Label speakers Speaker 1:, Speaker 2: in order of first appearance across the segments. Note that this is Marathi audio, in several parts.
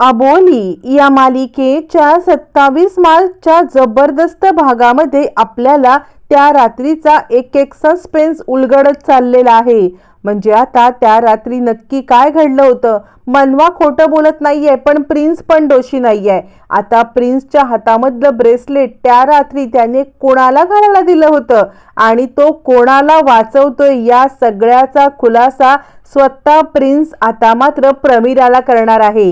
Speaker 1: अबोली या मालिकेच्या सत्तावीस मार्चच्या जबरदस्त भागामध्ये आपल्याला त्या रात्रीचा एक एक सस्पेन्स उलगडत चाललेला आहे. म्हणजे आता त्या रात्री नक्की काय घडलं होतं? मनवा खोटं बोलत नाहीये पण प्रिन्स पण दोषी नाहीये. आता प्रिन्सच्या हातामधलं ब्रेसलेट त्या रात्री त्याने कोणाला घालायला दिलं होतं? आणि तो कोणाला वाचवतोय या सगळ्याचा खुलासा स्वतः प्रिन्स आता मात्र प्रमीराला करणार आहे.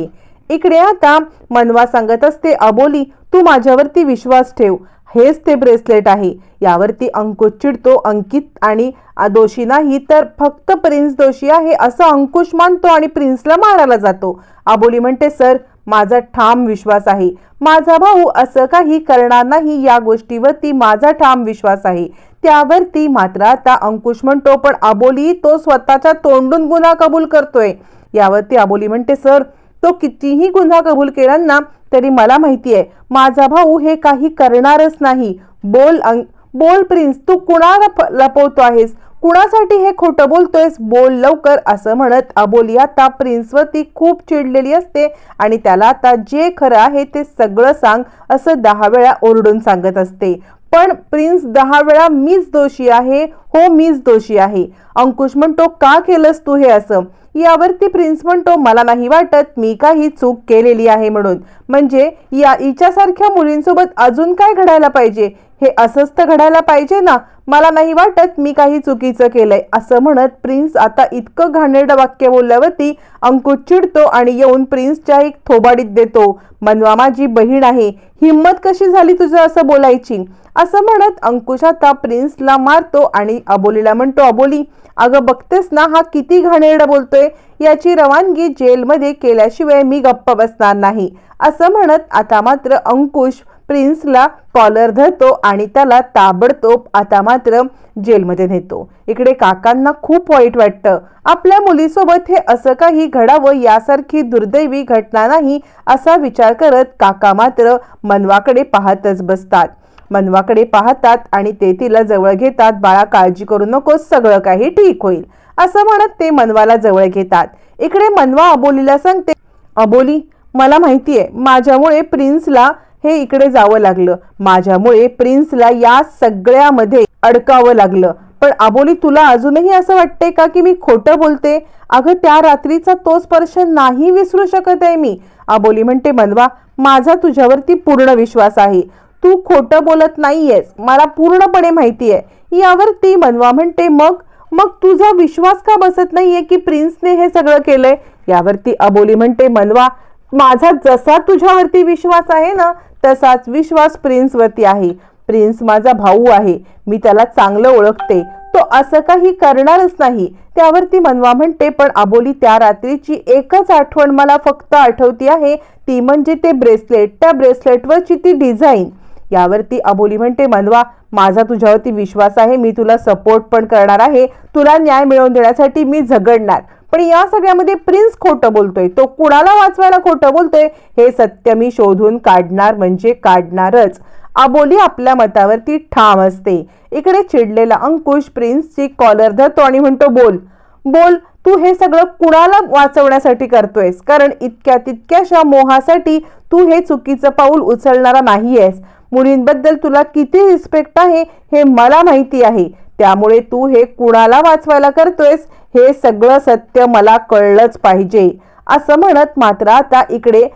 Speaker 1: इकडे आता मनवा सांगत असते अबोली तू माझ्यावरती विश्वास ठेव. हेच ते ब्रेसलेट आहे. यावरती अंकुश चिडतो अंकित आणि आ- दोषी नाही तर फक्त प्रिन्स दोषी आहे असं अंकुश मानतो आणि प्रिन्सला मारायला जातो. आबोली म्हणते सर माझा ठाम विश्वास आहे. माझा भाऊ असं काही करणार नाही या गोष्टीवरती माझा ठाम विश्वास आहे. त्यावरती मात्र आता अंकुश म्हणतो पण आबोली तो स्वतःच्या तोंडून गुन्हा कबूल करतोय. यावरती आबोली म्हणते सर तो कितीही गुन्हा कबूल केला ना तरी मला माहिती आहे माझा भाऊ हे काही करणारच नाही. बोल अंग बोल प्रिन्स तू कुणाला लपवतो आहेस? कुणासाठी हे खोटं बोलतोयस? बोल लवकर असं म्हणत अबोली आता प्रिन्सवरती खूप चिडलेली असते आणि त्याला आता जे खरं आहे ते सगळं सांग असं दहा वेळा ओरडून सांगत असते. पण प्रिन्स दहा वेळा मीच दोषी आहे हो मीच दोषी आहे. अंकुश म्हणतो का केलंस तू हे असं? यावरती प्रिन्स म्हणतो मला नाही वाटत मी काही चूक केलेली आहे म्हणून. म्हणजे या हिच्यासारख्या मुलींसोबत अजून काय घडायला पाहिजे? हे असंच तर घडायला पाहिजे ना? मला नाही वाटत मी काही चुकीचं केलंय. असं म्हणत प्रिन्स आता इतकं घाणेरडं वाक्य बोलल्यावरती अंकुश चिडतो आणि येऊन प्रिन्सच्या एक थोबाडीत देतो. मनवा माझी बहीण आहे. हिंमत कशी झाली तुझं असं बोलायची? असं म्हणत अंकुश आता प्रिन्सला मारतो आणि अबोलीला म्हणतो अबोली अगं बघतेस ना हा किती घाणेरडं बोलतोय? याची रवानगी जेलमध्ये केल्याशिवाय मी गप्प बसणार नाही. असं म्हणत आता मात्र अंकुश प्रिन्सला कॉलर धरतो आणि त्याला ताबडतोब आता मात्र जेलमध्ये नेतो. इकडे काकांना खूप वाईट वाटतं. आपल्या मुलीसोबत हे असं काही घडावं यासारखी दुर्दैवी घटना नाही असा विचार करत काका मात्र मनवाकडे पाहतच बसतात. मनवाकडे पाहतात आणि ते तिला जवळ घेतात बाळा काळजी करू नकोस सगळं काही ठीक होईल. असं म्हणत ते मनवाला जवळ घेतात. इकडे मनवा अबोलीला सांगते अबोली मला माहितीये माझ्यामुळे प्रिन्सला हे इकडे जावं लागलं. माझ्यामुळे प्रिन्सला या सगळ्यामध्ये अडकावं लागलं. पण अबोली तुला अजूनही असं वाटतंय का की मी खोटं बोलते? अगं त्या रात्रीचा तो स्पर्श नाही विसरू शकत आहे मी. अबोली म्हणते मनवा माझा तुझ्यावरती पूर्ण विश्वास आहे. तू खोटं बोलत नाहीयेस. मला पूर्णपणे माहिती आहे. यावरती मनवा म्हणते मग? मग तुझा विश्वास का बसत नाहीये की प्रिन्सने हे सगळं केलंय? यावरती अबोली म्हणते मनवा माझा जसा तुझ्यावरती विश्वास आहे ना तसाच विश्वास प्रिन्सवरती आहे. प्रिन्स माझा भाऊ आहे. मी त्याला चांगलं ओळखते. तो असं काही करणारच नाही. त्यावरती मनवा म्हणते पण आबोली त्या रात्रीची एकच आठवण मला फक्त आठवती आहे. ती म्हणजे ते ब्रेसलेट. त्या ब्रेसलेटवरची ती डिझाईन. यावरती अबोली म्हणते मनवा माझा तुझ्यावरती विश्वास आहे. मी तुला सपोर्ट पण करणार आहे. तुला न्याय मिळवून देण्यासाठी मी झगडणार. पण या सगळ्यामध्ये प्रिन्स खोटं बोलतोय. तो कुणाला वाचवायला खोटं बोलतोय हे सत्य मी शोधून काढणार म्हणजे काढणारच. आबोली आपल्या मतावरती ठाम असते. इकडे चिडलेला अंकुश प्रिन्सची कॉलर धरतो आणि म्हणतो बोल बोल तू हे सगळं कुणाला वाचवण्यासाठी करतोयस? कारण इतक्या तितक्याशा मोहासाठी तू हे चुकीचं पाऊल उचलणारा नाहीयेस. मुलींबद्दल तुला किती रिस्पेक्ट आहे हे मला माहिती आहे. त्यामुळे तू हे कुणाला वाचवायला करतोयस? हे सगळं सत्य मला कळलंच पाहिजे. असं म्हणत मात्र आता इकडे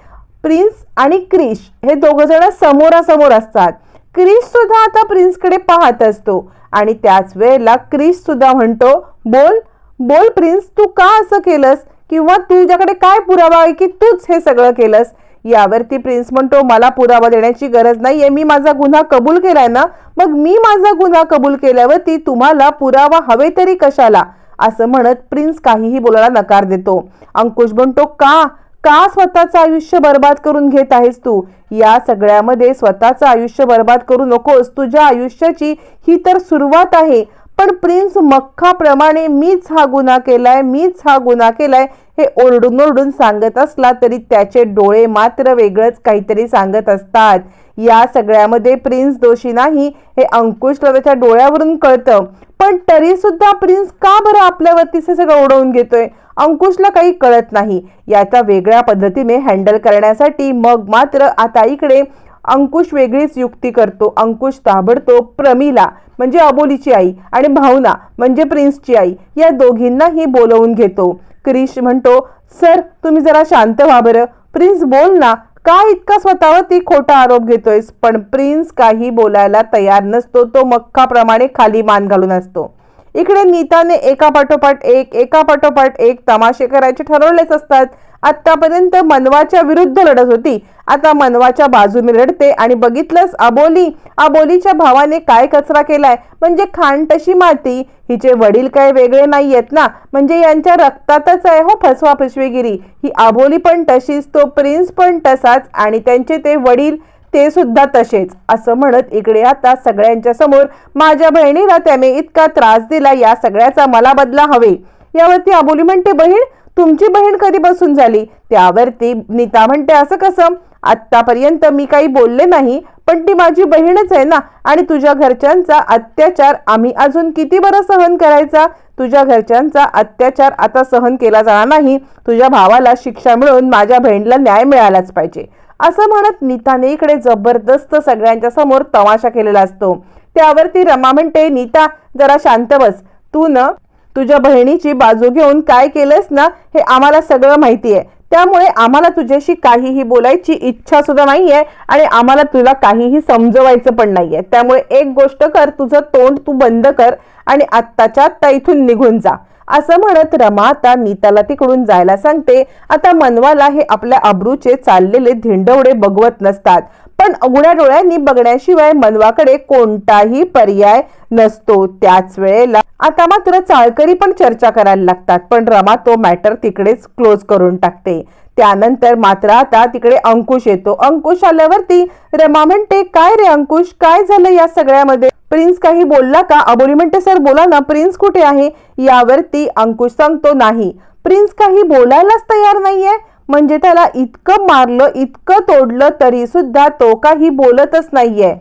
Speaker 1: प्रिन्स आणि क्रिश हे दोघ जण समोरासमोर असतात. क्रिश सुद्धा आता प्रिन्सकडे पाहत असतो आणि त्याच वेळेला क्रिश सुद्धा म्हणतो बोल बोल प्रिन्स तू का असं केलंस? किंवा तुझ्याकडे काय पुरावा आहे की तूच हे सगळं केलंस? यावरती प्रिन्स म्हणतो मला पुरावा देण्याची गरज नाहीये. मी माझा गुन्हा कबूल केलाय ना? मग मी माझा गुन्हा कबूल केल्यावरती तुम्हाला पुरावा हवे तरी कशाला? असं म्हणत प्रिन्स काहीही बोलायला नकार देतो. अंकुश म्हणतो का? का स्वतःचं आयुष्य बर्बाद करून घेत आहेस तू? या सगळ्यामध्ये स्वतःचं आयुष्य बर्बाद करू नकोस. तुझ्या आयुष्याची ही तर सुरुवात आहे. पण प्रिन्स मख्खाप्रमाणे मीच हा गुन्हा केलाय मीच हा गुन्हा केलाय हे ओरडून ओरडून सांगत असला तरी त्याचे डोळे मात्र वेगळंच काहीतरी सांगत असतात. या सगळ्यामध्ये प्रिन्स दोषी नाही हे अंकुशला त्याच्या डोळ्यावरून कळतं. पण तरी सुद्धा प्रिन्स का बरं आपल्यावरतीच हे सगळं ओढवून घेतोय? अंकुशला काही कळत नाही. याचा वेगळ्या पद्धतीने हँडल करण्यासाठी मग मात्र आता इकडे अंकुश वेगळीच युक्ती करतो. अंकुश ताबडतोब प्रमिला म्हणजे अबोलीची आई आणि भावना म्हणजे प्रिन्सची आई या दोघींनाही बोलवून घेतो. क्रिश म्हणतो सर तुम्ही जरा शांत व्हा बरं. प्रिन्स बोल ना का इतका स्वतःवरती खोटा आरोप घेतोयस? पण प्रिन्स काही बोलायला तयार नसतो तो मक्काप्रमाणे खाली मान घालून असतो. इकडे नीताने एका पाठोपाठ एक एका पाठोपाठ एक तमाशे करायचे ठरवलेच असतात. आतापर्यंत मनवाच्या विरुद्ध लढत होती. आता मनवाच्या बाजूने लढते आणि बघितलंच आबोली आबोलीच्या भावाने काय कचरा केलाय? म्हणजे खाण तशी माती. हिचे वडील काय वेगळे नाही आहेत ना? म्हणजे यांच्या रक्तातच आहे हो फसवा फसवेगिरी ही आबोली पण तशीच तो प्रिन्स पण तसाच आणि त्यांचे ते वडील ते सुद्धा तसेच. असं म्हणत इकडे आता सगळ्यांच्या समोर माझ्या बहिणीला त्याने इतका त्रास दिला या सगळ्याचा मला बदला हवे. यावरती अबोली म्हणते बहीण तुमची बहीण कधी बसून झाली? त्यावरती नीता म्हणते असं कसं? आत्तापर्यंत मी काही बोलले नाही पण ती माझी बहीणच आहे ना? आणि तुझ्या घरच्यांचा अत्याचार आम्ही अजून किती बरं सहन करायचा? तुझ्या घरच्यांचा अत्याचार आता सहन केला जाणार नाही. तुझ्या भावाला शिक्षा मिळून माझ्या बहिणीला न्याय मिळालाच पाहिजे. असं म्हणत नीताने इकडे जबरदस्त सगळ्यांच्या समोर तमाशा केलेला असतो. त्यावरती रमा म्हणते नीता जरा शांत बस. तू न तुझ्या बहिणीची बाजू घेऊन काय केलंस ना हे आम्हाला सगळं माहिती आहे त्यामुळे आम्हाला तुझ्याशी काहीही बोलायची इच्छा सुद्धा नाहीये आणि आम्हाला तुला काहीही समजवायचं पण नाहीये. त्यामुळे एक गोष्ट कर तुझं तोंड तू बंद कर आणि आत्ताच्या आत्ता इथून निघून जा. असं म्हणत रमा आता नीताला तिकडून जायला सांगते. आता मनवाला हे आपल्या अब्रूचे चाललेले धिंडवडे बघवत नसतात. पण उघड्या डोळ्यांनी बघण्याशिवाय मनवाकडे कोणताही पर्याय नसतो. त्याच वेळेला आता मात्र चाळकरी पण चर्चा करायला लागतात पण रमा तो मॅटर तिकडेच क्लोज करून टाकते. त्यानंतर मात्र आता तिकडे अंकुश येतो. अंकुश आल्यावरती रमा म्हणते काय रे अंकुश काय झालं या सगळ्यामध्ये? प्रिन्स काही बोलला का? अबोली म्हणते सर बोला ना प्रिन्स कुठे आहे? यावरती अंकुश सांगतो नाही. प्रिन्स काही बोलायलाच तयार नाहीये. म्हणजे त्याला इतकं मारलं इतकं तोडलं तरी सुद्धा तो काही बोलतच नाहीये.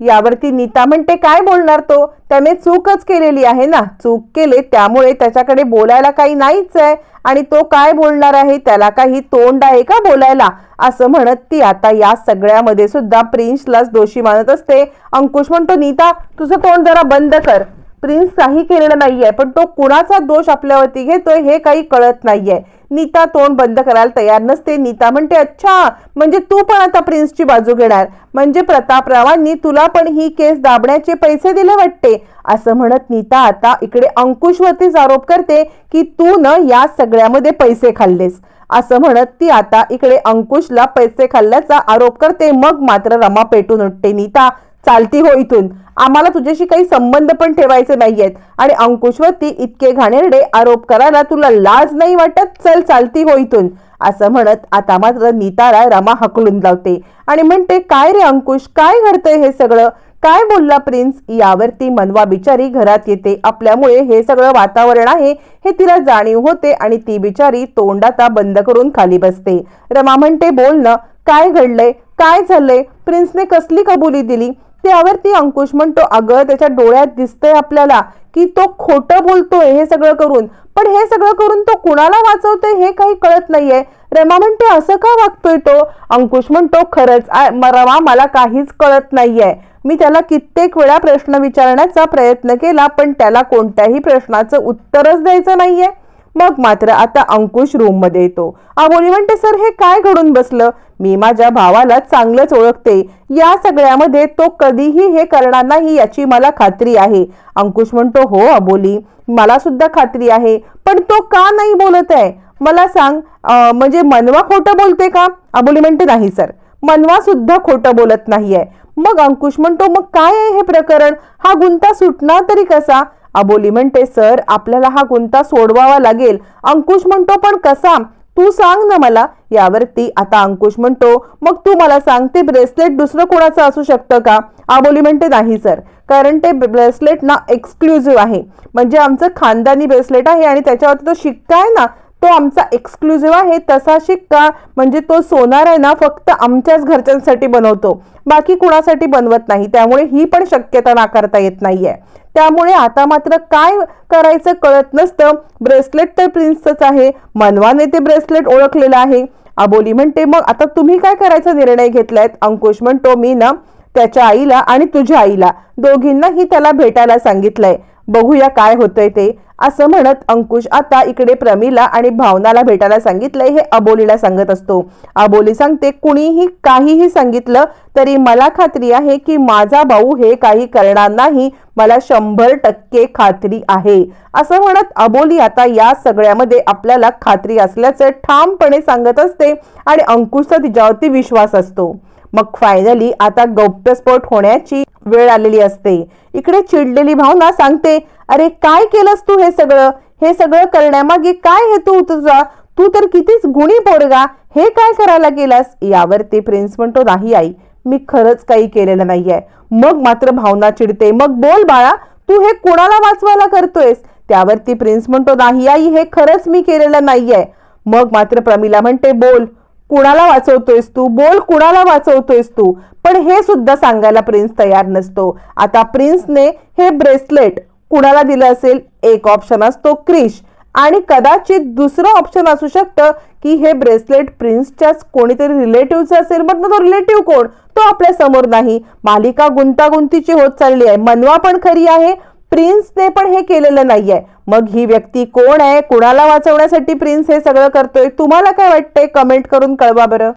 Speaker 1: यावरती नीता म्हणते काय बोलणार तो? त्याने चूकच केलेली आहे ना. चूक केले त्यामुळे त्याच्याकडे बोलायला काही नाहीच आहे. आणि तो काय बोलणार आहे? त्याला काही तोंड आहे का बोलायला? असं म्हणत ती आता या सगळ्यामध्ये सुद्धा प्रिन्सलाच दोषी मानत असते. अंकुश म्हणतो नीता तुझं तोंड जरा बंद कर. प्रिन्स काही केलेलं नाहीये पण तो कुणाचा दोष आपल्यावरती घेतोय हे काही कळत नाहीये. नीता तोंड बंद करायला तयार नसते. नीता म्हणते अच्छा म्हणजे तू पण आता प्रिन्सची बाजू घेणार. म्हणजे प्रतापरावांनी तुला पण ही केस दाबण्याचे पैसे दिले वाटते. असं म्हणत नीता आता इकडे अंकुशवरतीच आरोप करते की तू न या सगळ्यामध्ये पैसे खाल्लेस. असं म्हणत ती आता इकडे अंकुशला पैसे खाल्ल्याचा आरोप करते. मग मात्र रमा पेटून उठते. नीता चालती हो इथून. आम्हाला तुझ्याशी काही संबंध पण ठेवायचे नाहीयेत. आणि अंकुशवरती इतके घाणेरडे आरोप करायला तुला लाज नाही वाटत? चल चालती हो इथून. असं म्हणत आता मात्र नीताला रमा हकलून लावते. आणि म्हणते काय रे अंकुश? काय घडतंय हे सगळं? काय बोलला प्रिन्स? यावरती मनवा बिचारी घरात येते. आपल्यामुळे हे सगळं वातावरण आहे हे तिला जाणीव होते आणि ती बिचारी तोंडाता बंद करून खाली बसते. रमा म्हणते बोल न काय घडलंय? काय झालंय? प्रिन्सने कसली कबुली दिली? त्यावरती अंकुश म्हणतो अगं त्याच्या डोळ्यात दिसतंय आपल्याला की तो खोटं बोलतोय हे सगळं करून. पण हे सगळं करून तो कुणाला वाचवतोय हे काही कळत नाहीये. रमा म्हणते असं का वागतोय तो? अंकुश म्हणतो खरंच रमा मला काहीच कळत नाहीये. मी त्याला कित्येक वेळा प्रश्न विचारण्याचा प्रयत्न केला पण त्याला कोणत्याही प्रश्नाचं उत्तरच द्यायचं नाहीये. मग मात्र आता अंकुश रूममध्ये येतो. आबोली म्हणते सर हे काय घडून बसलं? मी माझ्या भावाला चांगलंच ओळखते. या सगळ्यामध्ये तो कधीही हे करणार नाही याची मला खात्री आहे. अंकुश म्हणतो हो अबोली मला सुद्धा खात्री आहे पण तो का नाही बोलत आहे? मला सांग म्हणजे मनवा खोटं बोलते का? अबोली म्हणते नाही सर मनवा सुद्धा खोटं बोलत नाहीये. मग अंकुश म्हणतो मग काय आहे हे प्रकरण? हा गुंता सुटणार तरी कसा? अबोली म्हणते सर आपल्याला हा गुंता सोडवावा लागेल. अंकुश म्हणतो पण कसा? तू सांग ना मला. यावरती आता अंकुश म्हणतो मग तू मला सांग ते ब्रेसलेट दुसरं कोणाचं असू शकतं का? आबोली म्हणते नाही सर. कारण ते ब्रेसलेट ना एक्सक्लुझिव्ह आहे. म्हणजे आमचं खानदानी ब्रेसलेट आहे आणि त्याच्यावरती तो शिक्का आहे ना तो आमचा एक्सक्लुझिव्ह आहे तसा शिक्का. म्हणजे तो सोनार आहे ना फक्त आमच्याच घरच्यांसाठी बनवतो. बाकी कुणासाठी बनवत नाही. त्यामुळे ही पण शक्यता नाकारता येत नाहीये. त्यामुळे आता मात्र काय करायचं कळत नसतं. ब्रेसलेट तर प्रिन्सच आहे. मनवाने ते ब्रेसलेट ओळखलेलं आहे. आबोली म्हणते मग आता तुम्ही काय करायचा निर्णय घेतलायत? अंकुश म्हणतो मी ना त्याच्या आईला आणि तुझ्या आईला दोघींनाही त्याला भेटायला सांगितलंय. बघूया काय होतंय ते. असं म्हणत अंकुश आता इकडे प्रमीला आणि भावनाला भेटायला सांगितलंय हे अबोलीला सांगत असतो. अबोली सांगते कुणीही काहीही सांगितलं तरी मला खात्री आहे की माझा भाऊ हे काही करणार नाही मला शंभर टक्के खात्री आहे. असं म्हणत अबोली आता या सगळ्यामध्ये आपल्याला खात्री असल्याचं ठामपणे सांगत असते आणि अंकुशचा तिच्यावरती विश्वास असतो. मग फायनली आता गौप्यस्फोट होण्याची वेळ आलेली असते. इकडे चिडलेली भावना सांगते अरे काय केलंस तू हे सगळं? हे सगळं करण्यामागे काय हेतू तुझा? तू तर कितीच गुणी पोरगा हे काय करायला गेलास? यावरती प्रिन्स म्हणतो नाही आई मी खरंच काही केलेलं नाहीये. मग मात्र भावना चिडते मग बोल बाळा तू हे कुणाला वाचवायला करतोयस? त्यावरती प्रिन्स म्हणतो नाही आई हे खरंच मी केलेलं नाहीये. मग मात्र प्रमिला म्हणते बोल कुणाला वाचवतोयस तू? बोल कुणाला वाचवतोयस तू? पण हे सुद्धा सांगायला प्रिन्स तयार नसतो. आता प्रिन्सने हे ब्रेसलेट कुणाला दिलं असेल? एक ऑप्शन असतो क्रिश आणि कदाचित दुसरं ऑप्शन असू शकतं की हे ब्रेसलेट प्रिन्सच्याच कोणीतरी रिलेटिव्हचं असेल मग तो रिलेटिव्ह कोण? तो आपल्यासमोर नाही. मालिका गुंतागुंतीची होत चालली आहे. मनवा पण खरी आहे. प्रिन्सने पण हे केलेलं नाहीये. मग ही व्यक्ती कोण आहे? कुणाला वाचवण्यासाठी प्रिन्स हे सगळं करतोय? तुम्हाला काय वाटतंय? कमेंट करून कळवा बरं.